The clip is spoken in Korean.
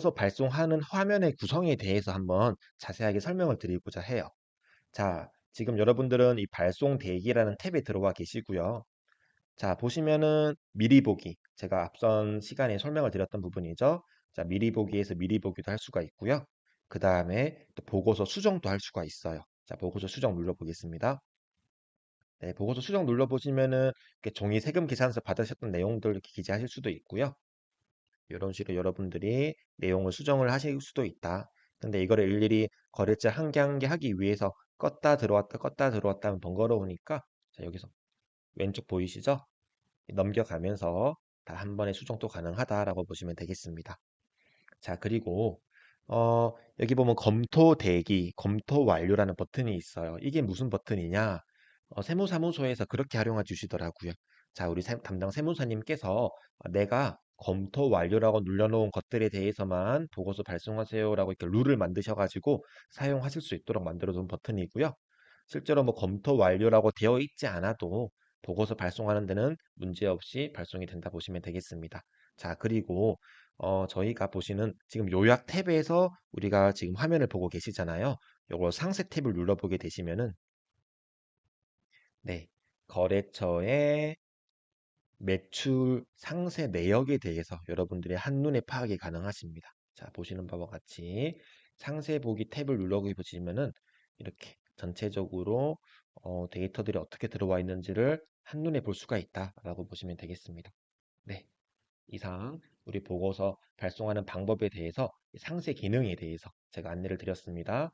보고서 발송하는 화면의 구성에 대해서 한번 자세하게 설명을 드리고자 해요. 자, 지금 여러분들은 이 발송 대기라는 탭에 들어와 계시고요. 자, 보시면은 미리 보기. 제가 앞선 시간에 설명을 드렸던 부분이죠. 자, 미리 보기에서 미리 보기도 할 수가 있고요. 그 다음에 또 보고서 수정도 할 수가 있어요. 자, 보고서 수정 눌러보겠습니다. 네, 보고서 수정 눌러보시면은 종이 세금 계산서 받으셨던 내용들 기재하실 수도 있고요. 이런 식으로 여러분들이 내용을 수정을 하실 수도 있다. 근데 이거를 일일이 거래처 한개 한 개 하기 위해서 껐다 들어왔다 껐다 들어왔다 하면 번거로우니까 자, 여기서 왼쪽 보이시죠? 넘겨가면서 다 한 번에 수정도 가능하다라고 보시면 되겠습니다. 자, 그리고 어, 여기 보면 검토 대기, 검토 완료라는 버튼이 있어요. 이게 무슨 버튼이냐? 어, 세무사무소에서 그렇게 활용해 주시더라고요. 자, 우리 세- 담당 세무사님께서 어, 내가 검토 완료라고 눌러놓은 것들에 대해서만 보고서 발송하세요라고 이렇게 룰을 만드셔가지고 사용하실 수 있도록 만들어둔 버튼이고요. 실제로 뭐 검토 완료라고 되어 있지 않아도 보고서 발송하는 데는 문제없이 발송이 된다 보시면 되겠습니다. 자, 그리고 어, 저희가 보시는 지금 요약 탭에서 우리가 지금 화면을 보고 계시잖아요. 요거 상세 탭을 눌러보게 되시면은 네, 거래처의 매출 상세 내역에 대해서 여러분들이 한눈에 파악이 가능하십니다. 자, 보시는 바와 같이 상세 보기 탭을 눌러보시면은 이렇게 전체적으로 어, 데이터들이 어떻게 들어와 있는지를 한눈에 볼 수가 있다라고 보시면 되겠습니다. 네, 이상 우리 보고서 발송하는 방법에 대해서 상세 기능에 대해서 제가 안내를 드렸습니다.